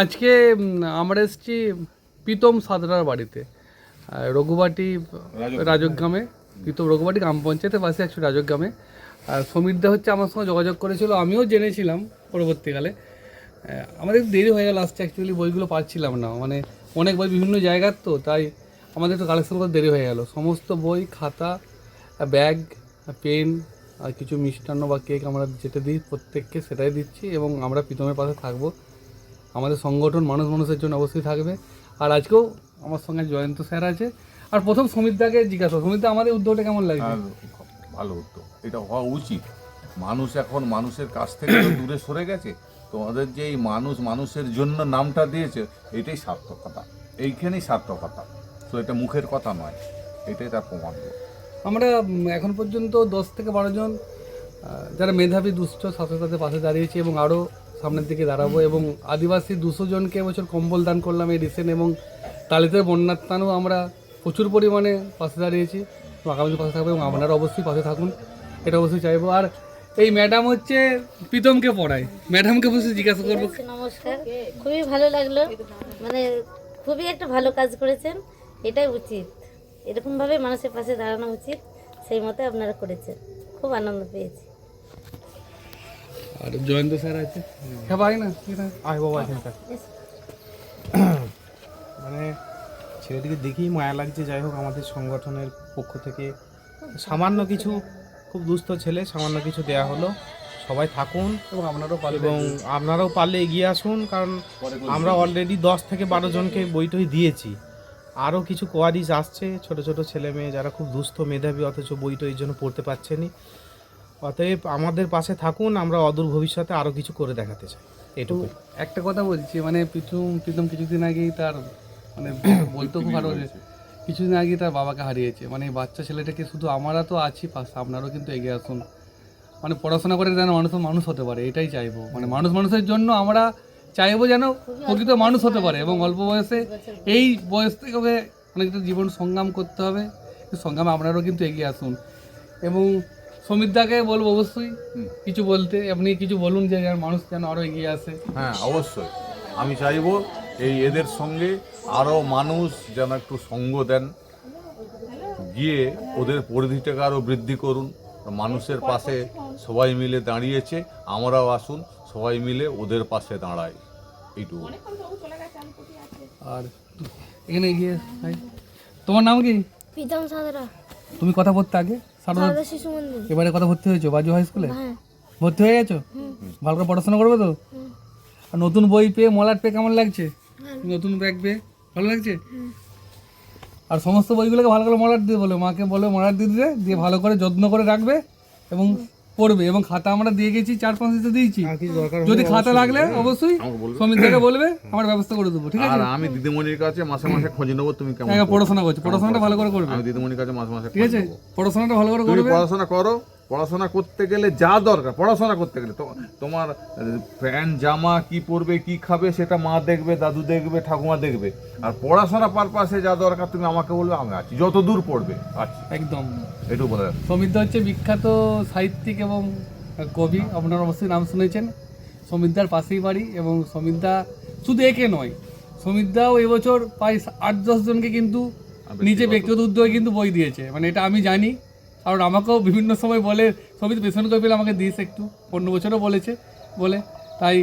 আজকে আমরা এসেছি প্রীতম সাদরার বাড়িতে। রঘুবাটি রাজগ্রামে। প্রীতম রঘুবাটি গ্রাম পঞ্চায়েতের পাশে অ্যাকচুয়ালি রাজগ্রামে। আর সমীরদা হচ্ছে আমার সঙ্গে যোগাযোগ করেছিল আমিও জেনেছিলাম পরবর্তীকালে। আমাদের একটু দেরি হয়ে গেল আসতে অ্যাকচুয়ালি বইগুলো পাচ্ছিলাম না। মানে অনেক বই বিভিন্ন জায়গার তো তাই আমাদের তো কালেকশন করতে দেরি হয়ে গেল। সমস্ত বই খাতা ব্যাগ পেন আর কিছু মিষ্টান্ন বা কেক আমরা যেটা দিই, প্রত্যেককে সেটাই দিচ্ছি এবং আমরা প্রীতমের পাশে থাকব। আমাদের সংগঠন মানুষ মানুষের জন্য অবশ্যই থাকবে। আর আজকেও আমার সঙ্গে জয়ন্ত স্যার আছে। আর প্রথম সমিতদাকে জিজ্ঞাসা, সমিতদা, আমাদের উদ্যোগটা কেমন লাগছে? ভালো উদ্যোগ। এটা হওয়া উচিত। মানুষ এখন মানুষের কাছ থেকে দূরে সরে গেছে। তোমাদের যে এই মানুষ মানুষের জন্য নামটা দিয়েছে, এটাই সার্থকতা। এইখানেই সার্থকতা। তো এটা মুখের কথা নয়। এটাই তার প্রমাণ। আমরা এখন পর্যন্ত দশ থেকে বারো জন যারা মেধাবী দুস্থ ছাত্রছাত্রীদের পাশে দাঁড়িয়েছি এবং আরও সামনের দিকে দাঁড়াবো এবং আদিবাসী দুশো জনকে এবছর কম্বল দান করলাম এই রিসেন্ট এবং তালিতের বন্যার টানেও আমরা প্রচুর পরিমাণে পাশে দাঁড়িয়েছি এবং আগামী পাশে থাকব এবং আপনারা অবশ্যই পাশে থাকুন এটা অবশ্যই চাইব। আর এই ম্যাডাম হচ্ছে প্রীতমকে পড়ায়। ম্যাডামকে অবশ্যই জিজ্ঞাসা করব। নমস্কার। খুবই ভালো লাগল। মানে খুবই একটা ভালো কাজ করেছেন এটাই উচিত। এরকমভাবে মানুষের পাশে দাঁড়ানো উচিত। সেই মতে আপনারা করেছেন। খুব আনন্দ পেয়েছি। আর জয়ন্ত স্যার আছে? হ্যাঁ ভাই না আয় বাবা এখানটা মানে ছেলেটিকে দেখেই মায়া লাগছে যাই হোক আমাদের সংগঠনের পক্ষ থেকে। সামান্য কিছু খুব দুস্থ ছেলে সামান্য কিছু দেয়া হলো। সবাই থাকুন এবং আপনারও পারবে এবং আপনারাও পারলে এগিয়ে আসুন কারণ আমরা অলরেডি দশ থেকে বারো জনকে বই টই দিয়েছি। আরও কিছু কোয়ারিজ আসছে ছোট ছোট ছেলে মেয়ে যারা খুব দুস্থ মেধাবী অথচ বই টই জন্য পড়তে পারছে পারছেনি অতএব আমাদের পাশে থাকুন আমরা অদূর ভবিষ্যতে আরও কিছু করে দেখাতে চাই। এটুকু একটা কথা বলছি মানে প্রীতম প্রীতম কিছুদিন আগেই তার মানে বলতে খুব ভালো। কিছুদিন আগে তার বাবাকে হারিয়েছে। মানে এই বাচ্চা ছেলেটাকে শুধু আমরা তো আছি পাশে আপনারাও কিন্তু এগিয়ে আসুন। মানে পড়াশোনা করে যেন মানুষ মানুষ হতে পারে এটাই চাইব। মানে মানুষ মানুষের জন্য আমরা চাইব যেন প্রকৃত মানুষ হতে পারে এবং অল্প বয়সে এই বয়স থেকে ওকে অনেকটা জীবন সংগ্রাম করতে হবে। সংগ্রামে আপনারাও কিন্তু এগিয়ে আসুন। এবং সমিতদাকে বলব অবশ্যই কিছু বলতে আপনি কিছু বলুন যে যেন মানুষ যেন আরও এগিয়ে আসে। হ্যাঁ অবশ্যই। আমি চাইব এই এদের সঙ্গে আরও মানুষ যেন একটু সঙ্গ দেন। গিয়ে ওদের পরিধিটাকে আরও বৃদ্ধি করুন। মানুষের পাশে সবাই মিলে দাঁড়িয়েছে। আমরাও আসুন। সবাই মিলে ওদের পাশে দাঁড়ায়। এইটুকু। আর এখানে গিয়ে তোমার নাম কি? প্রীতম সাদরা তুমি কথা পড়তে আগে? সারদা শিশু মন্দির। এবারে কথা ভর্তি হয়েছো? বাজু হাই স্কুলে? হ্যাঁ। ভর্তি হয়ে গেছো? ভালো করে পড়াশোনা করবে তো? আর নতুন বই পেয়ে মলাট পেয়ে কেমন লাগছে? নতুন ব্যাগ পেয়ে ভালো লাগছে? আর সমস্ত বইগুলোকে ভালো করে মলাট দিয়ে বলো। মাকে বলো মলাট দিয়ে দিতে দিয়ে ভালো করে যত্ন করে রাখবে এবং পড়বে এবং খাতা আমরা দিয়ে গেছি চার পাঁচ দিতে দিয়েছি। যদি খাতা লাগলে অবশ্যই সমিত থেকে বলবে আমার ব্যবস্থা করে দেবো ঠিক আছে? আর আমি দিদিমণির কাছে মাসে মাসে খোঁজ নেব তুমি কেমন হ্যাঁ পড়াশোনা করছ পড়াশোনাটা ভালো করে করবে। আমি দিদিমণির কাছে মাসে মাসে ঠিক আছে? পড়াশোনাটা ভালো করে করবে। পড়াশোনা করো পড়াশোনা করতে গেলে যা দরকার পড়াশোনা করতে গেলে। তোমার প্যান্ট জামা কি পরবে কি খাবে সেটা মা দেখবে দাদু দেখবে ঠাকুমা দেখবে। আর পড়াশোনা পারপাসে যা দরকার তুমি আমাকে বলবে আমি আছি। যত দূর পড়বে আচ্ছা একদম। এটুকু বলে। সমিতদা হচ্ছে বিখ্যাত সাহিত্যিক এবং কবি। আপনারা অবশ্যই নাম শুনেছেন। সমিতদার পাশেই বাড়ি এবং সমিতদা শুধু একে নয় সমিতদাও এবছর প্রায় আট দশ জনকে কিন্তু নিজে ব্যক্তিগত উদ্যোগে কিন্তু বই দিয়েছে। মানে এটা আমি জানি। কারণ আমাকেও বিভিন্ন সময় বলে পেছন করে পেলে আমাকে দিস একটু। অন্য বছরও বলেছে বলে। তাই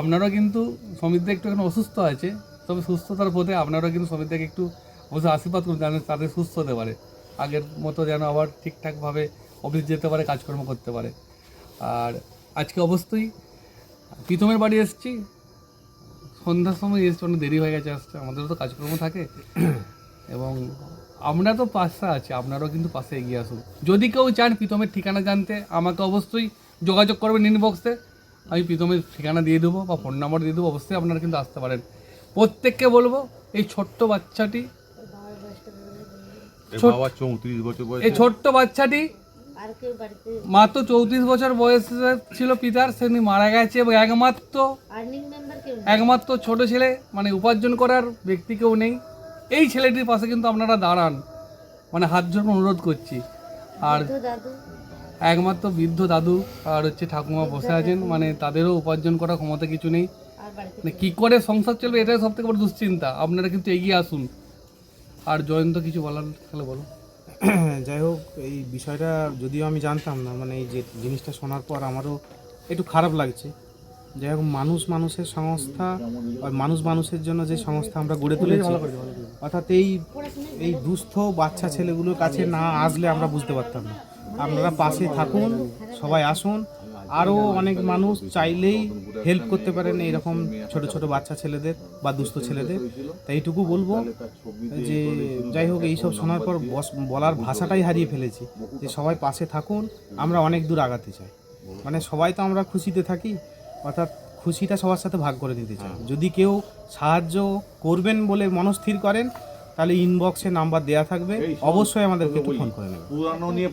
আপনারাও কিন্তু সমিতদা একটু এখন অসুস্থ আছে তবে সুস্থতার পথে আপনারাও কিন্তু সমিতদাকে একটু অবশ্যই আশীর্বাদ করুন যেন তাদের সুস্থ হতে পারে। আগের মতো যেন আবার ঠিকঠাকভাবে অফিস যেতে পারে কাজকর্ম করতে পারে। আর আজকে অবশ্যই প্রীতমের বাড়ি এসেছি। সন্ধ্যার সময় এসছি অনেক দেরি হয়ে গেছে আসতে। আমাদেরও তো কাজকর্ম থাকে। এবং আমরা তো পাশে আছি আপনারাও কিন্তু পাশে এগিয়ে আসুন। যদি কেউ চান প্রীতমের ঠিকানা জানতে আমাকে অবশ্যই যোগাযোগ করবেন ইনবক্সে আমি প্রীতমের ঠিকানা দিয়ে দেবো বা ফোন নাম্বার দিয়ে দেবো অবশ্যই আপনারা কিন্তু আসতে পারেন। প্রত্যেককে বলব এই ছোট্ট বাচ্চাটি ছোট- বছর এই ছোট্ট বাচ্চাটি আর কেউ বাড়িতে মাত্র চৌত্রিশ বছর বয়স ছিল পিতার সে মারা গেছে এবং একমাত্র। একমাত্র ছোট ছেলে মানে উপার্জন করার ব্যক্তি কেউ নেই। এই ছেলেটির পাশে কিন্তু আপনারা দাঁড়ান। মানে হাত জোর অনুরোধ করছি। আর একমাত্র বৃদ্ধ দাদু আর হচ্ছে ঠাকুমা বসে আছেন। মানে তাদেরও উপার্জন করার ক্ষমতা কিছু নেই। মানে কী করে সংসার চলবে এটাই সব থেকে বড় দুশ্চিন্তা। আপনারা কিন্তু এগিয়ে আসুন। আর জয়ন্ত কিছু বলার তাহলে বলো। যাই হোক এই বিষয়টা যদিও আমি জানতাম না মানে এই যে জিনিসটা শোনার পর আমারও একটু খারাপ লাগছে। যাই হোক মানুষ মানুষের সংস্থা আর মানুষ মানুষের জন্য যে সংস্থা আমরা গড়ে তুলেছি অর্থাৎ এই এই দুস্থ বাচ্চা ছেলেগুলোর কাছে না আসলে আমরা বুঝতে পারতাম না। আপনারা পাশে থাকুন সবাই আসুন। আরও অনেক মানুষ চাইলেই হেল্প করতে পারেন এইরকম ছোট ছোট বাচ্চা ছেলেদের বা দুস্থ ছেলেদের। তাই এইটুকু বলব যে যাই হোক এইসব শোনার পর বলার ভাষাটাই হারিয়ে ফেলেছি যে সবাই পাশে থাকুন আমরা অনেক দূর আগাতে চাই। মানে সবাই তো আমরা খুশিতে থাকি অর্থাৎ খুশিটা সবার সাথে ভাগ করে দিতে চাই যদি কেউ সাহায্য করবেন বলে মনস্থির করেন তাহলে ইনবক্সে নাম্বার দেওয়া থাকবে। অবশ্যই আমাদেরকে একটু ফোন করে নেবেন। পুরানো নিয়ে